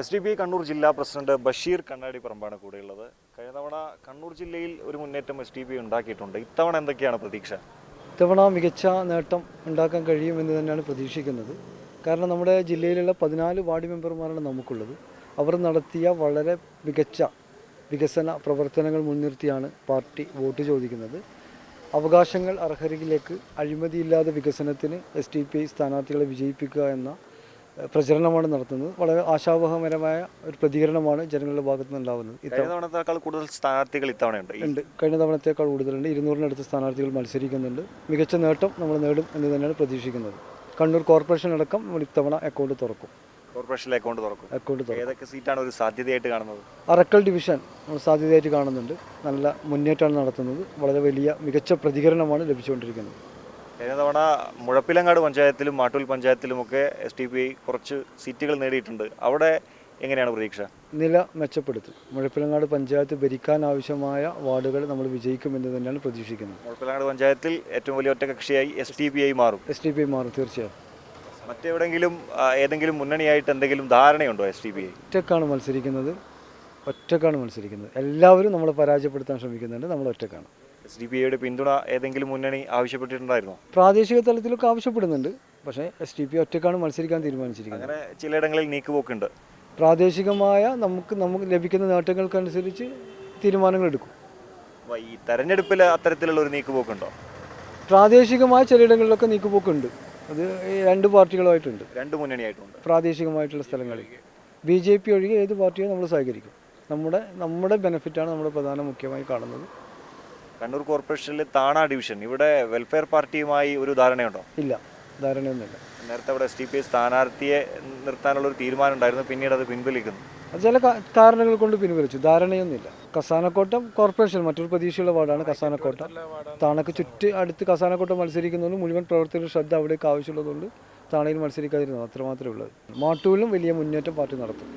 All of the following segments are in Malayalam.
എസ് ഡി പി കണ്ണൂർ ജില്ലാ പ്രസിഡന്റ് ബഷീർ കണ്ണാടി പറമ്പാണ് കൂടെയുള്ളത്. കഴിഞ്ഞ തവണ കണ്ണൂർ ജില്ലയിൽ ഒരു മുന്നേറ്റം എസ് ഡി പി ഉണ്ടാക്കിയിട്ടുണ്ട്. ഇത്തവണ എന്തൊക്കെയാണ് പ്രതീക്ഷ? ഇത്തവണ മികച്ച നേട്ടം ഉണ്ടാക്കാൻ കഴിയുമെന്ന് തന്നെയാണ് പ്രതീക്ഷിക്കുന്നത്. കാരണം നമ്മുടെ ജില്ലയിലുള്ള പതിനാല് വാർഡ് മെമ്പർമാരാണ് നമുക്കുള്ളത്. അവർ നടത്തിയ വളരെ മികച്ച വികസന പ്രവർത്തനങ്ങൾ മുൻനിർത്തിയാണ് പാർട്ടി വോട്ട് ചോദിക്കുന്നത്. അവകാശങ്ങൾ അർഹരിലേക്ക് അഴിമതിയില്ലാതെ വികസനത്തിന് എസ് ഡി പി ഐ സ്ഥാനാർത്ഥികളെ വിജയിപ്പിക്കുക എന്ന പ്രചരണമാണ് നടത്തുന്നത്. വളരെ ആശാവഹപരമായ ഒരു പ്രതികരണമാണ് ജനങ്ങളുടെ ഭാഗത്തു നിന്നുണ്ടാവുന്നത് ഇത്തവണത്തേക്കാൾ കൂടുതൽ സ്ഥാനാർത്ഥികൾ ഇത്തവണയുണ്ട്? ഉണ്ട്. കഴിഞ്ഞ തവണത്തേക്കാൾ കൂടുതലുണ്ട്. ഇരുന്നൂറിനടുത്ത് സ്ഥാനാർത്ഥികൾ മത്സരിക്കുന്നുണ്ട്. മികച്ച നേട്ടം നമ്മൾ നേടും എന്ന് തന്നെയാണ് പ്രതീക്ഷിക്കുന്നത്. കണ്ണൂർ കോർപ്പറേഷൻ അടക്കം നമ്മൾ ഇത്തവണ അക്കൗണ്ട് തുറക്കും. കോർപ്പറേഷനിലെ അക്കൗണ്ട് തുറക്കും? അക്കൗണ്ട് തുറക്കും. ഏതൊക്കെ സീറ്റാണ് ഒരു സാധ്യതയായിട്ട് കാണുന്നത്? അറക്കൽ ഡിവിഷൻ നമ്മൾ സാധ്യതയായിട്ട് കാണുന്നുണ്ട്. നല്ല മുന്നേറ്റമാണ് നടത്തുന്നത്. വളരെ വലിയ മികച്ച പ്രതികരണമാണ് ലഭിച്ചുകൊണ്ടിരിക്കുന്നത്. കഴിഞ്ഞ തവണ മുഴപ്പിലങ്ങാട് പഞ്ചായത്തിലും മാട്ടൂൽ പഞ്ചായത്തിലുമൊക്കെ എസ് ടി പി ഐ കുറച്ച് സീറ്റുകൾ നേടിയിട്ടുണ്ട്. അവിടെ എങ്ങനെയാണ് പ്രതീക്ഷ? നില മെച്ചപ്പെടുത്തും. മുഴപ്പിലങ്ങാട് പഞ്ചായത്ത് ഭരിക്കാൻ ആവശ്യമായ വാർഡുകൾ നമ്മൾ വിജയിക്കുമെന്ന് തന്നെയാണ് പ്രതീക്ഷിക്കുന്നത്. മുഴപ്പിലങ്ങാട് പഞ്ചായത്തിൽ ഏറ്റവും വലിയ ഒറ്റകക്ഷിയായി എസ് ടി പി ഐ മാറും. എസ് ടി പി ഐ മാറും തീർച്ചയായും. മറ്റെവിടെങ്കിലും ഏതെങ്കിലും മുന്നണിയായിട്ട് എന്തെങ്കിലും ധാരണയുണ്ടോ എസ് ടി പി ഐ ഒറ്റക്കാണ് മത്സരിക്കുന്നത്. ഒറ്റക്കാണ് മത്സരിക്കുന്നത്. എല്ലാവരും നമ്മളെ പരാജയപ്പെടുത്താൻ ശ്രമിക്കുന്നുണ്ട്. നമ്മൾ ഒറ്റക്കാണ്. എസ് ഡി പി ഐയുടെ പിന്തുണ ഏതെങ്കിലും മുന്നണി ആവശ്യപ്പെട്ടിട്ടുണ്ടായിരുന്നോ? പ്രാദേശിക തലത്തിലൊക്കെ ആവശ്യപ്പെടുന്നുണ്ട്. പക്ഷേ എസ് ഡി പി ഒറ്റക്കാണ് മത്സരിക്കാൻ തീരുമാനിച്ചിരിക്കുന്നത്. അങ്ങനെ ചിലയിടങ്ങളിൽ നീക്കുപോക്കുണ്ട്. പ്രാദേശികമായ നമുക്ക് നമുക്ക് ലഭിക്കുന്ന നേട്ടങ്ങൾക്കനുസരിച്ച് തീരുമാനങ്ങൾ എടുക്കും. ഈ തെരഞ്ഞെടുപ്പിൽ അത്തരത്തിലുള്ള ഒരു നീക്കുപോക്കുണ്ടോ? പ്രാദേശികമായ ചിലയിടങ്ങളിലൊക്കെ നീക്കുപോക്കുണ്ട്. അത് ഈ രണ്ട് പാർട്ടികളുമായിട്ടുണ്ട് രണ്ട് മുന്നണിയായിട്ടുണ്ട്. പ്രാദേശികമായിട്ടുള്ള സ്ഥലങ്ങളിൽ. ബി ജെ പി ഒഴികെ ഏത് പാർട്ടിയും നമ്മൾ സഹകരിക്കും നമ്മുടെ നമ്മുടെ ബെനിഫിറ്റാണ് നമ്മുടെ പ്രധാന മുഖ്യമായി കാണുന്നത്. കണ്ണൂർ കോർപ്പറേഷനിലെ താണ ഡിവിഷൻ. ഇവിടെ വെൽഫെയർ പാർട്ടിയുമായി ഒരു ധാരണയുണ്ടോ? ഇല്ല ധാരണയൊന്നുമില്ല. നേരത്തെ അവിടെ എസ് ടി പി എസ് സ്ഥാനാർത്ഥിയെ നിർത്താനുള്ള ഒരു തീരുമാനം ഉണ്ടായിരുന്നു പിന്നീട് അത് പിൻവലിക്കുന്നു. ചില കാരണങ്ങൾ കൊണ്ട് പിൻവലിച്ചു. ധാരണയൊന്നുമില്ല. കസാനക്കോട്ടം കോർപ്പറേഷൻ മറ്റൊരു പ്രതീക്ഷയുള്ള വാർഡാണ് കസാനക്കോട്ടം. താണക്ക് ചുറ്റ് അടുത്ത് കസാനക്കോട്ടം മത്സരിക്കുന്നതുകൊണ്ട് മുഴുവൻ പ്രവർത്തകരുടെ ശ്രദ്ധ അവിടേക്ക് ആവശ്യമുള്ളതുകൊണ്ട് താണയിൽ മത്സരിക്കാതിരുന്നു. അത്രമാത്രമേ ഉള്ളത് മാട്ടൂരിലും വലിയ മുന്നേറ്റം പാർട്ടി നടത്തും.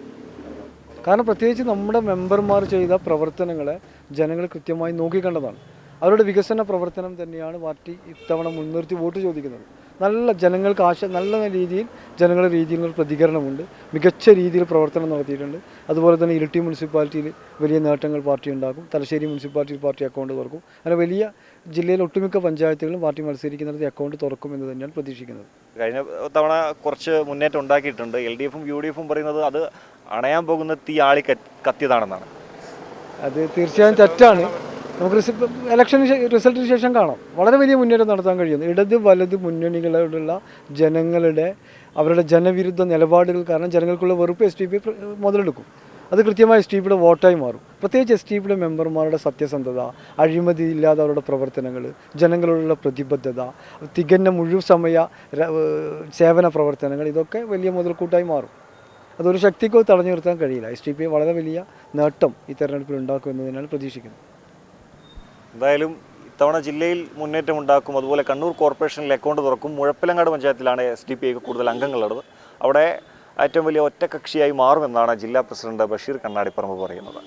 കാരണം പ്രത്യേകിച്ച് നമ്മുടെ മെമ്പർമാർ ചെയ്ത പ്രവർത്തനങ്ങളെ ജനങ്ങൾ കൃത്യമായി നോക്കിക്കണ്ടതാണ്. അവരുടെ വികസന പ്രവർത്തനം തന്നെയാണ് പാർട്ടി ഇത്തവണ മുൻനിർത്തി വോട്ട് ചോദിക്കുന്നത്. നല്ല ജനങ്ങൾക്ക് ആശ നല്ല രീതിയിൽ ജനങ്ങളുടെ നിന്നൊരു പ്രതികരണമുണ്ട്. മികച്ച രീതിയിൽ പ്രവർത്തനം നടത്തിയിട്ടുണ്ട്. അതുപോലെ തന്നെ ഇരിട്ടി മുനിസിപ്പാലിറ്റിയിൽ വലിയ നേട്ടങ്ങൾ പാർട്ടി ഉണ്ടാക്കും. തലശ്ശേരി മുനിസിപ്പാലിറ്റിയിൽ പാർട്ടി അക്കൗണ്ട് തുറക്കും. അങ്ങനെ വലിയ ജില്ലയിലെ ഒട്ടുമിക്ക പഞ്ചായത്തുകളും പാർട്ടി മത്സരിക്കുന്നിടത്ത് അക്കൗണ്ട് തുറക്കും എന്ന് തന്നെയാണ് പ്രതീക്ഷിക്കുന്നത്. കഴിഞ്ഞ തവണ കുറച്ച് മുന്നേറ്റം ഉണ്ടാക്കിയിട്ടുണ്ട്. എൽ ഡി എഫും യു ഡി എഫും പറയുന്നത് അത് അണയാൻ പോകുന്ന തീ ആളി കത്തിയതാണെന്നാണ്. അത് തീർച്ചയായും തെറ്റാണ്. നമുക്ക് ഇലക്ഷൻ റിസൾട്ടിന് ശേഷം കാണാം. വളരെ വലിയ മുന്നേറ്റം നടത്താൻ കഴിയുന്നു. ഇടത് വലത് മുന്നണികളോടുള്ള ജനങ്ങളുടെ അവരുടെ ജനവിരുദ്ധ നിലപാടുകൾ കാരണം ജനങ്ങൾക്കുള്ള വെറുപ്പ് എസ് ടി പി മുതലെടുക്കും. അത് കൃത്യമായി എസ് ടി പിയുടെ വോട്ടായി മാറും. പ്രത്യേകിച്ച് എസ് ടി പിയുടെ മെമ്പർമാരുടെ സത്യസന്ധത അഴിമതി ഇല്ലാതെ അവരുടെ പ്രവർത്തനങ്ങൾ ജനങ്ങളോടുള്ള പ്രതിബദ്ധത തികഞ്ഞ മുഴുവൻ സമയ സേവന പ്രവർത്തനങ്ങൾ ഇതൊക്കെ വലിയ മുതൽക്കൂട്ടായി മാറും. അതൊരു ശക്തിക്കോ തടഞ്ഞു നിർത്താൻ കഴിയില്ല. എസ് ടി പി വളരെ വലിയ നേട്ടം ഈ തെരഞ്ഞെടുപ്പിൽ ഉണ്ടാക്കും എന്നതിനാണ് പ്രതീക്ഷിക്കുന്നത്. എന്തായാലും ഇത്തവണ ജില്ലയിൽ മുന്നേറ്റം ഉണ്ടാക്കും. അതുപോലെ കണ്ണൂർ കോർപ്പറേഷനിൽ അക്കൗണ്ട് തുറക്കും. മുഴപ്പിലങ്ങാട് പഞ്ചായത്തിലാണ് എസ് ഡി പി ഐക്ക് കൂടുതൽ അംഗങ്ങളുള്ളത്. അവിടെ ഏറ്റവും വലിയ ഒറ്റക്കക്ഷിയായി മാറുമെന്നാണ് ജില്ലാ പ്രസിഡന്റ് ബഷീർ കണ്ണാടിപ്പറമ്പ് പറയുന്നത്.